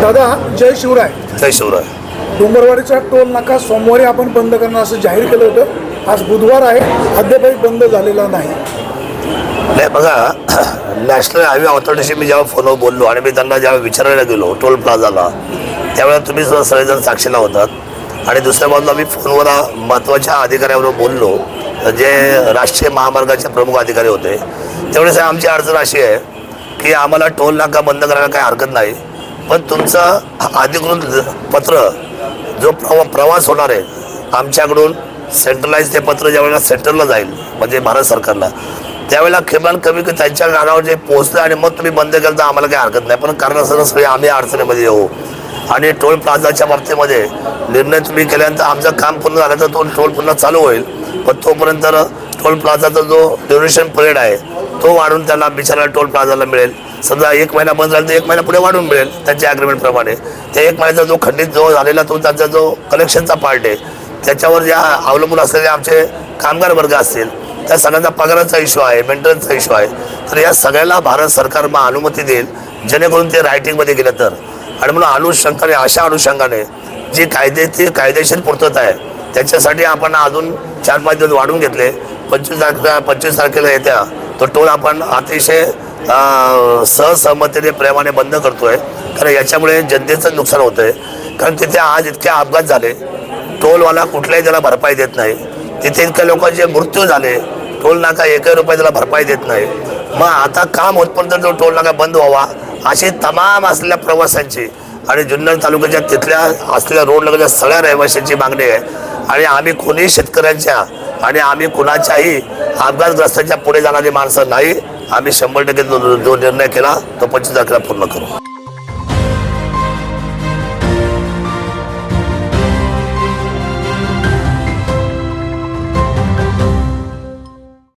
दादा जय शिवराय. जय शिवराय. डोंगरवाडीचा टोल नाका सोमवारी आपण बंद करणार असं जाहीर केलं होतं. आज बुधवार आहे अद्यापही बंद झालेला नाही. नाही बघा नॅशनल हायवे ऑथॉरिटीशी मी जेव्हा फोनवर बोललो आणि मी त्यांना जेव्हा विचारायला गेलो टोल प्लाझाला त्यावेळेला तुम्ही सुद्धा सगळेजण साक्षीला होतात. आणि दुसऱ्या बाजूला मी फोनवर महत्त्वाच्या अधिकाऱ्याबरोबर बोललो. जे राष्ट्रीय महामार्गाचे प्रमुख अधिकारी होते. त्यावेळेस आमची अडचण अशी आहे की आम्हाला टोल नाका बंद करायला काही हरकत नाही. पण तुमचं अधिकृत पत्र जो प्रवा प्रवास होणार आहे आमच्याकडून सेंट्रलाइज ते पत्र ज्यावेळेला सेंटरला जाईल म्हणजे भारत सरकारला त्यावेळेला किमान कमी की त्यांच्या कानावर जे पोहोचलं आणि मग तुम्ही बंद केलं तर आम्हाला काही हरकत नाही. पण कारण असं सगळे आम्ही अडचणीमध्ये येऊ. आणि टोल प्लाझाच्या बाबतीमध्ये निर्णय तुम्ही केल्यानंतर आमचं काम पूर्ण झालं तर तो टोल पुन्हा चालू होईल. पण तोपर्यंत टोल प्लाझाचा जो ड्युरेशन पिरियड आहे तो वाढून त्यांना बिचारा टोल प्लाझाला मिळेल. समजा एक महिना बंद झाला तर एक महिना पुढे वाढून मिळेल त्यांच्या ॲग्रीमेंटप्रमाणे त्या एक महिन्याचा जो खंडित जो झालेला तो त्यांचा जो कलेक्शनचा पार्ट आहे त्याच्यावर ज्या अवलंबून असलेले आमचे कामगार वर्ग असतील त्या सगळ्यांचा पगाराचा इश्यू आहे मेंटेनन्सचा इश्यू आहे. तर या सगळ्याला भारत सरकार मग अनुमती देईल जेणेकरून ते रायटिंगमध्ये गेलं तर. आणि म्हणून अनुषंगाने अशा अनुषंगाने जी कायदे ते कायदेशीर पूर्तता आहे त्याच्यासाठी आपण अजून चार पाच दिवस वाढून घेतले. पंचवीस तारखेला पंचवीस तारखेला येत्या तो टोल आपण अतिशय सहसहमतीने प्रेमाने बंद करतोय. कारण याच्यामुळे जनतेचं नुकसान होतंय. कारण तिथे आज इतके अपघात झाले. टोलवाला कुठल्याही त्याला भरपाई देत नाही. तिथे इतक्या लोकांचे मृत्यू झाले टोल नाका एकही रुपये त्याला भरपाई देत नाही. मग आता काम होतपर्यंत तो टोल नाका बंद व्हावा अशी तमाम असलेल्या प्रवाशांची आणि जुन्नर तालुक्याच्या तिथल्या असलेल्या रोड लगतच्या सगळ्या रहिवाशांची मागणी आहे. आणि आम्ही कोणी शेतकऱ्यांच्या आणि आम्ही कुणाच्याही अपघातग्रस्तांच्या पुढे जाणारी माणसं नाही. आम्ही शंभर टक्के जो जो निर्णय केला तो पंचवीस तारखेला पूर्ण करू.